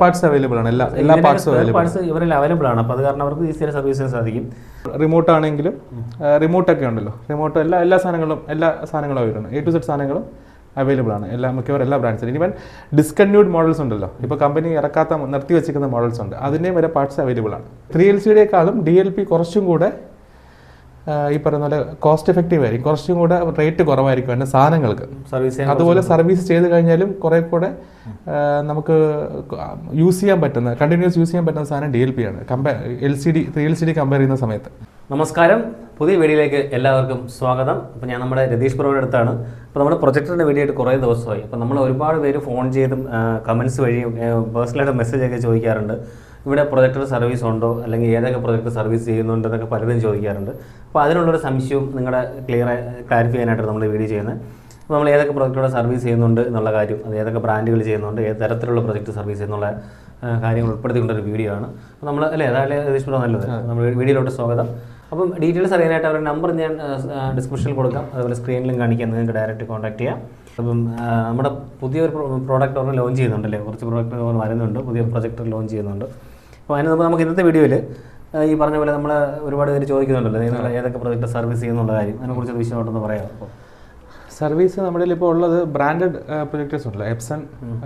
Parts available ആണ്. എല്ലാ എല്ലാ പാർട്സും പാർട്സ് ഇവരിൽ അവൈലബിൾ ആണ്. അപ്പോൾ അത് കാരണം അവർക്ക് ഈസിയായി സർവീസ് ചെയ്യാൻ സാധിക്കും. റിമോട്ട് ആണെങ്കിലും റിമോട്ട് ഒക്കെ ഉണ്ടല്ലോ. റിമോട്ട് എല്ലാ എല്ലാ സാധനങ്ങളും എല്ലാ സാധനങ്ങളും അവൈലബിൾ ആണ്. എ ടു സെറ്റ് സാധനങ്ങളും അവൈലബിൾ ആണ്. എല്ലാ മിക്കവാറും എല്ലാ ബ്രാൻഡ്സിലും ഈവൻ ഡിസ്കണ്ടിന്യൂഡ് മോഡൽസ് ഉണ്ടല്ലോ. ഇപ്പോൾ കമ്പനി ഇറക്കാത്ത നിർത്തി വെച്ചിരിക്കുന്ന മോഡൽസ് ഉണ്ട്. അതിന്റെയും വരെ പാർട്സ് അവൈലബിൾ ആണ്. ത്രീ എൽ സിയുടെക്കാളും ഡി എൽ പി കുറച്ചും കൂടെ ഈ പറയുന്ന പോലെ കോസ്റ്റ് എഫക്റ്റീവ് ആയിരിക്കും. കുറച്ചും കൂടെ റേറ്റ് കുറവായിരിക്കും അതിന്റെ സാധനങ്ങൾക്ക്. സർവീസ് അതുപോലെ സർവീസ് ചെയ്ത് കഴിഞ്ഞാലും കുറെ കൂടെ നമുക്ക് യൂസ് ചെയ്യാൻ പറ്റുന്ന കണ്ടിന്യൂസ് യൂസ് ചെയ്യാൻ പറ്റുന്ന സാധനം ഡി എൽ പി ആണ്. Compare L C D three L C D compare ചെയ്യുന്ന സമയത്ത്. നമസ്കാരം. പുതിയ വീഡിയോയിലേക്ക് എല്ലാവർക്കും സ്വാഗതം. അപ്പോൾ ഞാൻ നമ്മുടെ രതീഷ് പ്രഭുയുടെ അടുത്താണ്. അപ്പോൾ നമ്മുടെ പ്രൊജക്ടറിന്റെ വീഡിയോ ആയിട്ട് കുറേ ദിവസമായി. അപ്പോൾ നമ്മൾ ഒരുപാട് പേര് ഫോൺ ചെയ്തും കമൻസ് വഴിയും പേഴ്സണലായിട്ട് മെസ്സേജൊക്കെ ചോദിക്കാറുണ്ട്. ഇവിടെ പ്രൊജക്ടർ സർവീസ് ഉണ്ടോ? അല്ലെങ്കിൽ ഏതൊക്കെ പ്രൊജക്ടർ സർവീസ് ചെയ്യുന്നുണ്ടോ എന്നൊക്കെ പലരും ചോദിക്കാറുണ്ട്. അപ്പോൾ അതിനുള്ളൊരു സംശയവും നിങ്ങളുടെ ക്ലിയർ ക്ലാരിഫൈ ചെയ്യാനായിട്ടാണ് നമ്മൾ വീഡിയോ ചെയ്യുന്നത്. അപ്പോൾ നമ്മൾ ഏതൊക്കെ പ്രൊജക്റ്റുകൾ സർവീസ് ചെയ്യുന്നുണ്ട് എന്നുള്ള കാര്യം അത് ഏതൊക്കെ ബ്രാൻഡുകൾ ചെയ്യുന്നുണ്ട് ഏത് തരത്തിലുള്ള പ്രൊജക്ട് സർവീസ് എന്നുള്ള കാര്യങ്ങൾ ഉൾപ്പെടുത്തിക്കൊണ്ടൊരു വീഡിയോ ആണ്. അപ്പോൾ നമ്മൾ അല്ലേ അതല്ലേ രതീഷ് നല്ലത്. നമ്മൾ വീഡിയോയിലോട്ട് സ്വാഗതം. അപ്പം ഡീറ്റെയിൽസ് അറിയാനായിട്ട് അവരുടെ നമ്പർ ഞാൻ ഡിസ്ക്രിപ്ഷനിൽ കൊടുക്കാം. അതുപോലെ സ്ക്രീനിലും കാണിക്കാം. നിങ്ങൾക്ക് ഡയറക്റ്റ് കോൺടാക്ട് ചെയ്യാം. അപ്പം നമ്മുടെ പുതിയൊരു പ്രോഡക്റ്റ് ഓർമ്മ ലോഞ്ച് ചെയ്യുന്നുണ്ടല്ലേ? കുറച്ച് പ്രോഡക്റ്റ് വരുന്നുണ്ട്. പുതിയ പ്രൊജക്ടർ ലോഞ്ച് ചെയ്യുന്നുണ്ട്. അപ്പോൾ അതിന് മുമ്പ് നമുക്ക് ഇന്നത്തെ വീഡിയോയിൽ ഈ പറഞ്ഞ പോലെ നമ്മൾ ഒരുപാട് പേര് ചോദിക്കുന്നുണ്ടല്ലോ നിങ്ങൾ ഏതൊക്കെ പ്രൊജക്ട് സർവീസ് ചെയ്യുന്നുള്ള കാര്യം അതിനെക്കുറിച്ച് വിശദമായിട്ടൊന്ന് പറയാം അപ്പോൾ സർവീസ് നമ്മുടെ ഇപ്പോൾ ഉള്ളത് ബ്രാൻഡഡ് പ്രൊജക്ടേഴ്സ് ഉണ്ടല്ലോ എപ്സൺ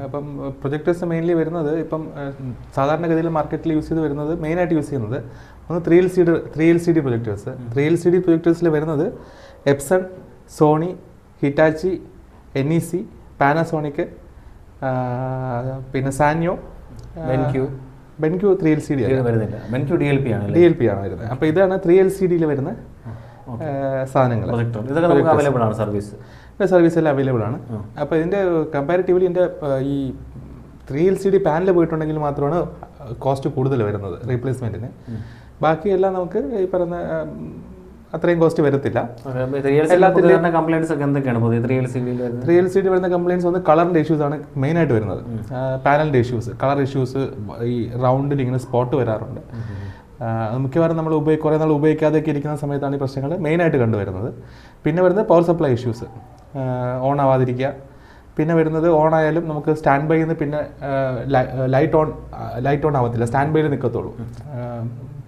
ഇപ്പം പ്രൊജക്ടേഴ്സ് മെയിൻലി വരുന്നത് ഇപ്പം സാധാരണഗതിയിൽ മാർക്കറ്റിൽ യൂസ് ചെയ്ത് വരുന്നത് മെയിനായിട്ട് യൂസ് ചെയ്യുന്നത് ഒന്ന് three L C D three L C D projectors three L C D പ്രൊജക്ടേഴ്സിൽ വരുന്നത് Epson Sony Hitachi N E C Panasonic പിന്നെ Sanyo BenQ three L C D വരുന്നില്ല. ബെൻക്യൂ ഡി എൽ പി ആണ് D L P ആണ് വരുന്നത്. അപ്പോൾ ഇതാണ് three L C ഡിയിൽ വരുന്ന സാധനങ്ങൾ ഇതൊക്കെ അവൈലബിൾ ആണ് സർവീസ് സർവീസ് എല്ലാം അവൈലബിൾ ആണ്. അപ്പോൾ ഇതിന്റെ കമ്പാരിറ്റീവ്ലി ഇതിന്റെ ഈ three L C D panel പോയിട്ടുണ്ടെങ്കിൽ മാത്രമാണ് കോസ്റ്റ് കൂടുതൽ വരുന്നത് റീപ്ലേസ്മെന്റിന് ബാക്കിയെല്ലാം നമുക്ക് ഈ പറയുന്ന അത്രയും കോസ്റ്റ് വരത്തില്ല. ത്രീ എൽ സി ഡി വരുന്ന കംപ്ലൈൻസ് വന്ന് കളറിന്റെ ഇഷ്യൂസ് ആണ് മെയിൻ ആയിട്ട് വരുന്നത്. പാനലിന്റെ ഇഷ്യൂസ് കളർ ഇഷ്യൂസ് ഈ റൗണ്ടിൽ ഇങ്ങനെ സ്പോട്ട് വരാറുണ്ട്. മിക്കവാറും നമ്മൾ ഉപയോഗി കുറേ നാൾ ഉപയോഗിക്കാതെയൊക്കെ ഇരിക്കുന്ന സമയത്താണ് ഈ പ്രശ്നങ്ങൾ മെയിൻ ആയിട്ട് കണ്ടുവരുന്നത്. പിന്നെ വരുന്നത് പവർ സപ്ലൈ ഇഷ്യൂസ് ഓൺ ആവാതിരിക്കുക. പിന്നെ വരുന്നത് ഓൺ ആയാലും നമുക്ക് സ്റ്റാൻഡ് ബൈയിൽ നിന്ന് പിന്നെ ലൈറ്റ് ഓൺ ലൈറ്റ് ഓൺ ആവത്തില്ല. സ്റ്റാൻഡ് ബൈയിൽ നിൽക്കത്തുള്ളൂ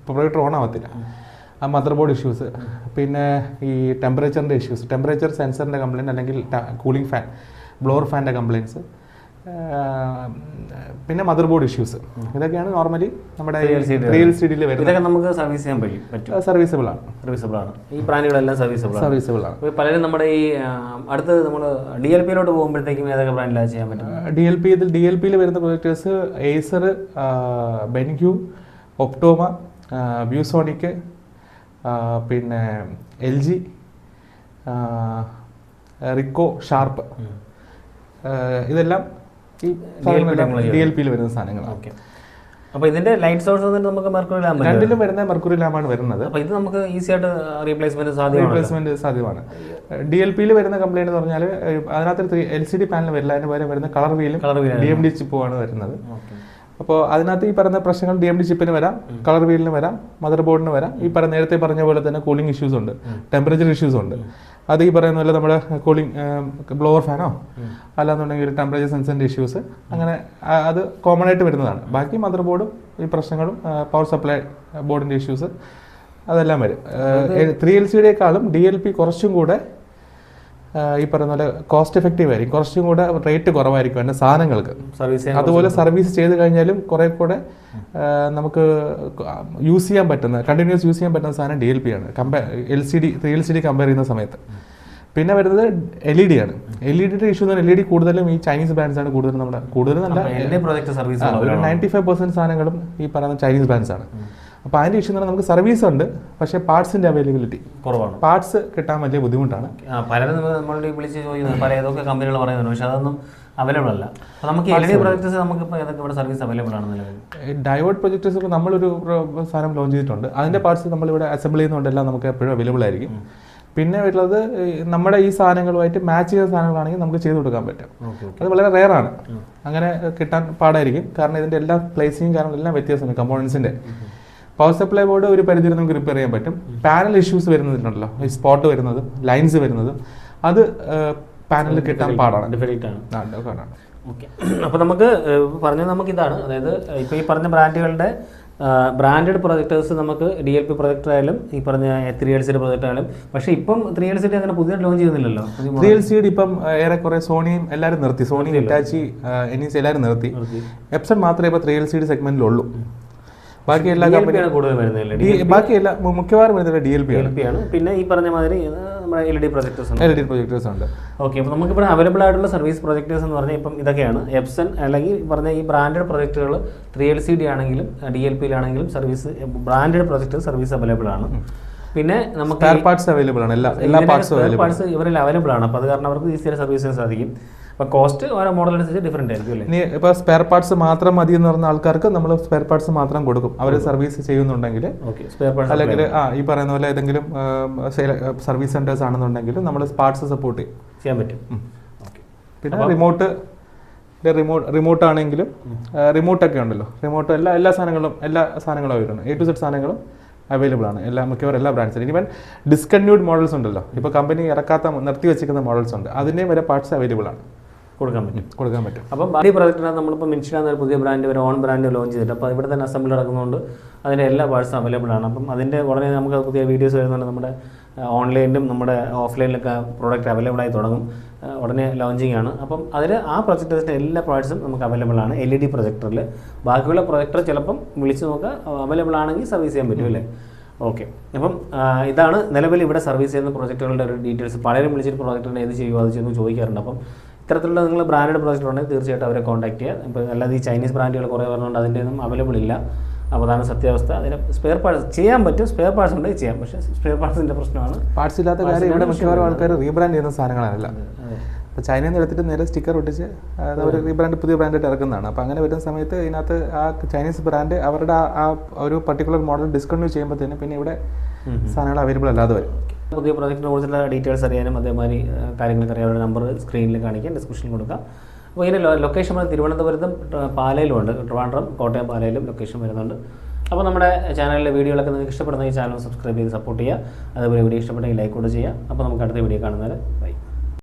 പ്രൊജക്ടർ ഓൺ ആവത്തില്ല. ആ മദർ ബോർഡ് ഇഷ്യൂസ് പിന്നെ ഈ ടെമ്പറേച്ചറിന്റെ ഇഷ്യൂസ് ടെമ്പറേച്ചർ സെൻസറിന്റെ കംപ്ലയിന്റ് അല്ലെങ്കിൽ കൂളിംഗ് ഫാൻ ബ്ലോർ ഫാന്റെ കംപ്ലയിന്റ്സ് പിന്നെ മദർ ബോർഡ് ഇഷ്യൂസ് ഇതൊക്കെയാണ് നോർമലി നമ്മുടെ റിയൽ സിഡിയിൽ വരുന്നത്. ഇതൊക്കെ നമുക്ക് സർവീസ് ചെയ്യാൻ പറ്റും. സർവീസബിൾ ആണ്. സർവീസബിൾ ആണ്. ഈ ബ്രാൻഡുകളെല്ലാം സർവീസബിൾ സർവീസബിൾ ആണ്. പലരും നമ്മുടെ ഈ അടുത്ത് നമ്മൾ ഡി എൽ പിയിലോട്ട് പോകുമ്പോഴത്തേക്കും ഏതൊക്കെ ബ്രാൻഡിലാണ് ചെയ്യാൻ പറ്റും? D L P D L പിയിൽ വരുന്ന പ്രൊജക്ടേഴ്സ് ഏസർ ബെൻക്യൂ ഒപ്റ്റോമ വ്യൂസോണിക് പിന്നെ എൽ ജി റിക്കോ ഷാർപ്പ് ഇതെല്ലാം ഈ ഡി എൽ പിയിൽ വരുന്ന സാധനങ്ങളാണ്. ഓക്കെ. അപ്പോൾ ഇതിന്റെ ലൈറ്റ് സോഴ്സ് വന്നിട്ട് നമുക്ക് മെർക്കുറി ലാമ്പ് രണ്ടിലും വരുന്ന മെർക്കുറി ലാമ്പാണ് വരുന്നത്. അപ്പോൾ ഇത് നമുക്ക് ഈസി ആയിട്ട് റീപ്ലേസ്മെന്റ് സാധ്യമാണ്. റീപ്ലേസ്മെന്റ് സാധ്യമാണ്. ഡി എൽ പിയിൽ വരുന്ന കംപ്ലൈന്റ് എന്ന് പറഞ്ഞാൽ അതിനകത്ത് എൽ സി ഡി പാനൽ വരില്ല. അതിന് പകരം വരുന്ന കളർ വീലും ഡി എം ഡി ചിപ്പുമാണ് വരുന്നത്. അപ്പോൾ അതിനകത്ത് ഈ പറയുന്ന പ്രശ്നങ്ങൾ ഡി എം ഡി ചിപ്പിന് വരാം കളർ വീലിന് വരാം മദർ ബോർഡിന് വരാം. ഈ പറഞ്ഞ നേരത്തെ പറഞ്ഞ പോലെ തന്നെ കൂളിംഗ് ഇഷ്യൂസ് ഉണ്ട് ടെമ്പറേച്ചർ ഇഷ്യൂസ് ഉണ്ട്. അത് ഈ പറയുന്ന പോലെ നമ്മുടെ കൂളിംഗ് ബ്ലോവർ ഫാനോ അല്ലാന്നുണ്ടെങ്കിൽ ടെമ്പറേച്ചർ സെൻസറിന്റെ ഇഷ്യൂസ് അങ്ങനെ അത് കോമൺ ആയിട്ട് വരുന്നതാണ്. ബാക്കി മദർ ബോർഡും ഈ പ്രശ്നങ്ങളും പവർ സപ്ലൈ ബോർഡിന്റെ ഇഷ്യൂസ് അതെല്ലാം വരും. ത്രീ എൽ സിയുടെക്കാളും ഡി എൽ പി കുറച്ചും കൂടെ ഈ പറയുന്ന പോലെ കോസ്റ്റ് എഫക്റ്റീവ് ആയിരിക്കും. കുറച്ചും കൂടെ റേറ്റ് കുറവായിരിക്കും അതിന്റെ സാധനങ്ങൾക്ക്. സർവീസ് അതുപോലെ സർവീസ് ചെയ്ത് കഴിഞ്ഞാലും കുറെ കൂടെ നമുക്ക് യൂസ് ചെയ്യാൻ പറ്റുന്ന കണ്ടിന്യൂസ് യൂസ് ചെയ്യാൻ പറ്റുന്ന സാധനം ഡി എൽ പി ആണ്. Compare L C D three L C D compare ചെയ്യുന്ന സമയത്ത്. പിന്നെ വരുന്നത് എൽ ഇ ഡി ആണ്. എൽ ഇ ഡിയുടെ ഇഷ്യൂ എന്ന് എൽ ഇ ഡി കൂടുതലും ഈ ചൈനീസ് ബ്രാൻഡ്സ് ആണ് കൂടുതലും നമ്മുടെ കൂടുതലും നല്ല എന്റെ നയന്റി ഫൈവ് പെർസെന്റ് സാധനങ്ങളും ഈ പറയുന്ന ചൈനീസ് ബ്രാൻഡ്സ് ആണ്. അപ്പോൾ അതിന്റെ ഇഷ്യൂ എന്ന് പറഞ്ഞാൽ നമുക്ക് സർവീസ് ഉണ്ട് പക്ഷേ പാർട്സിന്റെ അവൈലബിലിറ്റി കുറവാണ്. പാർട്സ് കിട്ടാൻ വലിയ ബുദ്ധിമുട്ടാണ്. പലരും നമ്മൾ- വിളിച്ച് ചോദിക്കുന്നത് പല ഏതൊക്കെ കമ്പനികൾ പറയുന്നുണ്ട് പക്ഷെ അതൊന്നും അവൈലബിൾ അല്ല. നമുക്ക് എൽ ഡി പ്രൊജക്ട്സ് ഏതൊക്കെ ഇവിടെ സർവീസ് അവൈലബിൾ ആണ് നിലവിൽ? ഡയോഡ് പ്രൊജക്ടേഴ്സ് ഇപ്പോൾ നമ്മളൊരു സാധനം ലോഞ്ച് ചെയ്തിട്ടുണ്ട്. അതിന്റെ പാർട്സ് നമ്മളിവിടെ അസംബിൾ ചെയ്യുന്നതുകൊണ്ടെല്ലാം നമുക്ക് എപ്പോഴും അവൈലബിൾ ആയിരിക്കും. പിന്നെ ഉള്ളത് നമ്മുടെ ഈ സാധനങ്ങളുമായിട്ട് മാച്ച് ചെയ്യുന്ന സാധനങ്ങളാണെങ്കിൽ നമുക്ക് ചെയ്ത് കൊടുക്കാൻ പറ്റും. അത് വളരെ റെയർ ആണ്. അങ്ങനെ കിട്ടാൻ പാടായിരിക്കും. കാരണം ഇതിന്റെ എല്ലാ പ്ലേസിങ്ങും കാരണം എല്ലാം വ്യത്യാസമുണ്ട് കമ്പോണൻസിന്റെ പവർ സപ്ലൈ ബോർഡ് ഒരു പരിധി വരെ നമുക്ക് റിപ്പയർ ചെയ്യാൻ പറ്റും. പാനൽ ഇഷ്യൂസ് വരുന്നതിനുണ്ടല്ലോ. ഈ സ്പോട്ട് വരുന്നതും ലൈൻസ് വരുന്നതും. അത് പാനൽ കിട്ടാൻ പാടാണ്. അപ്പൊ ആണ്. ആ, ഓക്കെ അപ്പോൾ നമുക്ക് പറഞ്ഞത് നമുക്ക് ഇതാണ് അതായത് ഇപ്പോൾ ഈ പറഞ്ഞ ബ്രാൻഡുകളുടെ ബ്രാൻഡഡ് പ്രൊജക്ടേഴ്സ് നമുക്ക് ഡി എൽ പി പ്രൊജക്ടർ ആയാലും ഈ പറഞ്ഞ ത്രീ എൽ സിയുടെ പ്രൊജക്ടർ ആയാലും പക്ഷേ ഇപ്പം ത്രീ എൽ സിയുടെ അങ്ങനെ പുതിയ ലോഞ്ച് ചെയ്യുന്നില്ലല്ലോ ത്രീ എൽ സിയുടെ ഇപ്പം ഏറെക്കുറെ സോണിയും എല്ലാവരും നിർത്തി. സോണി ഹിറ്റാച്ചി എനിസ് എല്ലാവരും നിർത്തി. എപ്സൺ മാത്രമേ ഇപ്പോൾ ത്രീ എൽ സിയുടെ സെഗ്മെന്റിലുള്ളൂ ബാക്കി എല്ലാ DLP കമ്പനി ആണ് കൂടുതൽ വരുന്നത് ഡി ബാക്കി എല്ലാ മു- മിക്കവാറും വരുന്നത് ഡി എൽ പി ആണ്. പിന്നെ ഈ പറഞ്ഞ മാതിരി നമ്മുടെ L D projectors L D projectors ഉണ്ട്. ഓക്കെ അപ്പോൾ നമുക്കിവിടെ അവൈലബിൾ ആയിട്ടുള്ള സർവീസ് പ്രൊജക്ടേഴ്സ് എന്ന് പറഞ്ഞാൽ ഇപ്പം ഇതൊക്കെയാണ്. എപ്സൺ അല്ലെങ്കിൽ പറഞ്ഞ ഈ ബ്രാൻഡഡ് പ്രൊജക്ടുകൾ ത്രീ എൽ സി ഡി ആണെങ്കിലും D L പിയിലാണെങ്കിലും service branded project service available ആണ്. പിന്നെ നമുക്ക് പാർട്സ് അവൈലബിൾ ആണ്. എല്ലാ എല്ലാ പാർട്സും പാർട്സ് ഇവരിൽ അവൈലബിൾ ആണ്. അപ്പോൾ അത് കാരണം അവർക്ക് ഈസിയായി സർവീസ് ചെയ്യാൻ സാധിക്കും. അപ്പോൾ കോസ്റ്റ് ഓരോ മോഡൽ അനുസരിച്ച് ഡിഫറെന്റ് ആയിരിക്കും അല്ലേ? ഇപ്പോൾ സ്പെയർ പാർട്സ് മാത്രം മതി എന്ന് പറഞ്ഞ ആൾക്കാർക്ക് നമ്മൾ സ്പെയർ പാർട്സ് മാത്രം കൊടുക്കും. അവർ സർവീസ് ചെയ്യുന്നുണ്ടെങ്കിൽ ഓക്കെ സ്പെയർ പാർട്സ് അല്ലെങ്കിൽ ആ ഈ പറയുന്ന പോലെ ഏതെങ്കിലും സർവീസ് സെന്റേഴ്സ് ആണെന്നുണ്ടെങ്കിൽ നമ്മൾ പാർട്സ് സപ്പോർട്ട് ചെയ്യും. ചെയ്യാൻ പറ്റും. ഓക്കെ പിന്നെ റിമോട്ട് റിമോട്ട് റിമോട്ട് ആണെങ്കിലും റിമോട്ടൊക്കെ ഉണ്ടല്ലോ. റിമോട്ട് എല്ലാ എല്ലാ സാധനങ്ങളും എല്ലാ സാധനങ്ങളും അവരുണ്ട് എ ടു സെഡ് സാധനങ്ങളും അവൈലബിൾ ആണ്. എല്ലാ മിക്കവാറും എല്ലാ ബ്രാൻഡ്സിനും ഇവൻ ഡിസ്കണ്ടിന്യൂഡ് മോഡൽസ് ഉണ്ടല്ലോ. ഇപ്പോൾ കമ്പനി ഇറക്കാത്ത നിർത്തി വെച്ചിരിക്കുന്ന മോഡൽസ് ഉണ്ട്. അതിന്റെയും വരെ പാർട്സ് അവൈലബിൾ ആണ്. കൊടുക്കാൻ പറ്റും. കൊടുക്കാൻ പറ്റും. അപ്പം ബാഡി പ്രോജക്റ്റിനകത്ത് നമ്മളിപ്പോൾ മെൻഷൻ എന്നൊരു പുതിയ ബ്രാൻഡ് ഒരു ഓൺ ബ്രാൻഡ് ലോഞ്ച് ചെയ്തിട്ട് അപ്പോൾ ഇവിടെ തന്നെ അസംബിൾ നടക്കുന്നതുകൊണ്ട് അതിന്റെ എല്ലാ പാർട്സും അവൈലബിൾ ആണ്. അപ്പം അതിന്റെ ഉടനെ നമുക്ക് പുതിയ വീഡിയോസ് വരുന്നുണ്ട്. നമ്മുടെ ഓൺലൈനിലും നമ്മുടെ ഓഫ്ലൈനിലൊക്കെ പ്രോഡക്റ്റ് അവൈലബിൾ ആയി തുടങ്ങും. ഉടനെ ലോഞ്ചിങ് ആണ്. അപ്പം അതിൽ ആ പ്രൊജക്ടേഴ്സിന്റെ എല്ലാ പാർട്സും നമുക്ക് അവൈലബിൾ ആണ്. എൽ ഇ ഡി പ്രൊജക്ടറിൽ ബാക്കിയുള്ള പ്രൊജക്ടർ ചിലപ്പം വിളിച്ച് നോക്കുക. അവൈലബിൾ ആണെങ്കിൽ സർവീസ് ചെയ്യാൻ പറ്റും അല്ലേ? ഓക്കെ അപ്പം ഇതാണ് നിലവിൽ ഇവിടെ സർവീസ് ചെയ്യുന്ന പ്രൊജക്ടുകളുടെ ഒരു ഡീറ്റെയിൽസ് പലരും വിളിച്ചിട്ട് പ്രൊജക്ടറിന്റെ ഏത് ചെയ്യുക അത് ചെയ്യുന്നു ചോദിക്കാറുണ്ട്. അപ്പം ഇത്തരത്തിലുള്ള നിങ്ങൾ ബ്രാൻഡഡ് പ്രൊജക്ടർ ഉണ്ടെങ്കിൽ തീർച്ചയായിട്ടും അവരെ കോൺടാക്ട് ചെയ്യുക. ഇപ്പോൾ അല്ലാതെ ഈ ചൈനീസ് ബ്രാൻഡുകൾ കുറേ പറഞ്ഞുകൊണ്ട് അതിന്റെ ഒന്നും അവൈലബിൾ ഇല്ല. അപ്പോൾ അതാണ് സത്യാവസ്ഥ. അതിന് സ്പെയർ പാർട്സ് ചെയ്യാൻ പറ്റും. സ്പെയർ പാർട്സ് ഉണ്ടെങ്കിൽ ചെയ്യാം. പക്ഷേ സ്പെയർ പാർട്സിന്റെ പ്രശ്നമാണ്. പാർട്സ് ഇല്ലാത്ത കാര്യം ഇവിടെ മിക്കവാറും ആൾക്കാർ റീബ്രാൻഡ് ചെയ്യുന്ന സാധനങ്ങളല്ല അപ്പോൾ ചൈനയിൽ നിന്ന് എടുത്തിട്ട് നേരെ സ്റ്റിക്കർ ഒട്ടിച്ച് അവർ റീബ്രാൻഡ് പുതിയ ബ്രാൻഡായിട്ട് ഇറക്കുന്നതാണ്. അപ്പോൾ അങ്ങനെ വരുന്ന സമയത്ത് ഇതിനകത്ത് ആ ചൈനീസ് ബ്രാൻഡ് അവരുടെ ആ- ആ ഒരു പർട്ടിക്കുലർ മോഡൽ ഡിസ്കണ്ടിന്യൂ ചെയ്യുമ്പോഴത്തേനും പിന്നെ ഇവിടെ സാധനങ്ങൾ അവൈലബിൾ അല്ലാതെ വരും. പുതിയ പ്രോജക്റ്റിനെ കുറിച്ചുള്ള ഡീറ്റെയിൽസ് അറിയാനും അതേമാതിരി കാര്യങ്ങളൊക്കെ അറിയാനുള്ള നമ്പർ സ്ക്രീനിൽ കാണിക്കാം ഡിസ്ക്രിപ്ഷനിൽ കൊടുക്കാം. അപ്പോൾ ഇതിന്റെ ലൊക്കേഷൻ വരുന്നത് തിരുവനന്തപുരത്തും ട്ര- പാലയിലും ഉണ്ട്. ട്രിവാൻഡ്രം കോട്ടയം പാലയിലും ലൊക്കേഷൻ വരുന്നുണ്ട്. അപ്പോൾ നമ്മുടെ ചാനലിലെ വീഡിയോകളൊക്കെ നിങ്ങൾക്ക് ഇഷ്ടപ്പെടുന്ന ഈ ചാനൽ സബ്സ്ക്രൈബ് ചെയ്ത് സപ്പോർട്ട് ചെയ്യുക. അതേപോലെ വീഡിയോ ഇഷ്ടപ്പെട്ടെങ്കിൽ ലൈക്ക് കൂടെ ചെയ്യുക. അപ്പോൾ നമുക്ക് അടുത്ത വീഡിയോ കാണുന്നവരെ ബൈ